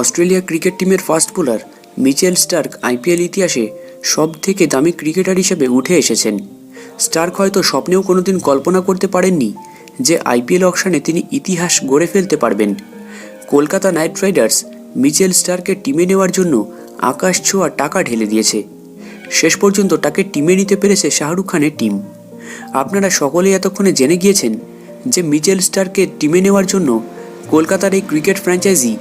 Australia cricket টিমের fast bowler Mitchell Starc IPL ইতিহাসে সব থেকে দামি ক্রিকেটার হিসেবে উঠে এসেছেন। স্টার্ক হয়তো স্বপ্নেও কোনোদিন কল্পনা করতে পারেননি যে আইপিএল অকশনে তিনি ইতিহাস গড়ে ফেলতে পারবেন। কলকাতা নাইট রাইডার্স মিচেল স্টারকে টিমে নেওয়ার জন্য আকাশ ছোঁয়া টাকা ঢেলে দিয়েছে। শেষ পর্যন্ত তাকে টিমে নিতে পেরেছে শাহরুখ খানের টিম। আপনারা সকলেই এতক্ষণে জেনে গিয়েছেন যে মিচেল স্টারকে টিমে নেওয়ার জন্য কলকাতার এই ক্রিকেট ফ্র্যাঞ্চাইজি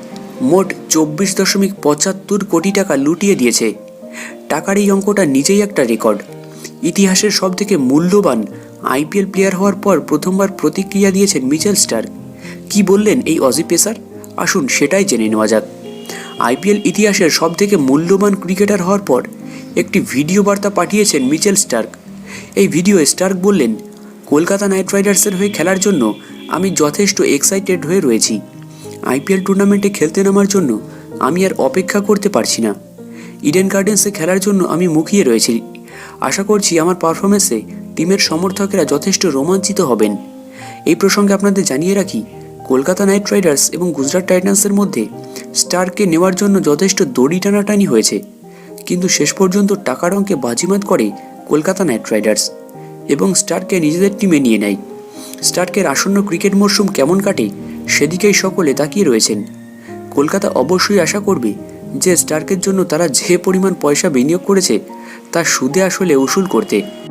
মোট চব্বিশ দশমিক পঁচাত্তর কোটি টাকা লুটিয়ে দিয়েছে। টাকার এই অঙ্কটা নিজেই একটা রেকর্ড। ইতিহাসের সবথেকে মূল্যবান আইপিএল প্লেয়ার হওয়ার পর প্রথমবার প্রতিক্রিয়া দিয়েছেন মিচেল স্টার কি বললেন এই অজি পেসার? আসুন সেটাই জেনে নেওয়া যাক। আইপিএল ইতিহাসের সবথেকে মূল্যবান ক্রিকেটার হওয়ার পর একটি ভিডিও বার্তা পাঠিয়েছেন মিচেল স্টার্ক। এই ভিডিওয়ে স্টার্ক বললেন, কলকাতা নাইট রাইডার্সের হয়ে খেলার জন্য আমি যথেষ্ট এক্সাইটেড হয়ে রয়েছি। আইপিএল টুর্নামেন্টে খেলতে নামার জন্য আমি আর অপেক্ষা করতে পারছি না। ইডেন গার্ডেন্সে খেলার জন্য আমি মুখিয়ে রয়েছি। আশা করছি আমার পারফরমেন্সে টিমের সমর্থকেরা যথেষ্ট রোমাঞ্চিত হবেন। এই প্রসঙ্গে আপনাদের জানিয়ে রাখি, কলকাতা নাইট রাইডার্স এবং গুজরাট টাইটান্সের মধ্যে স্টারকে নেওয়ার জন্য যথেষ্ট দড়ি টানাটানি হয়েছে। কিন্তু শেষ পর্যন্ত টাকার অঙ্কে বাজিমাত করে কলকাতা নাইট রাইডার্স এবং স্টারকে নিজেদের টিমে নিয়ে নেয়। স্টার্কের আসন্ন ক্রিকেট মরশুম কেমন কাটে সেদিকেই সকলে তাকিয়ে রয়েছেন। কলকাতা অবশ্যই আশা করবে যে স্টার্কের জন্য তারা যে পরিমাণ পয়সা বিনিয়োগ করেছে, তা সুদে আসলে উসুল করতে।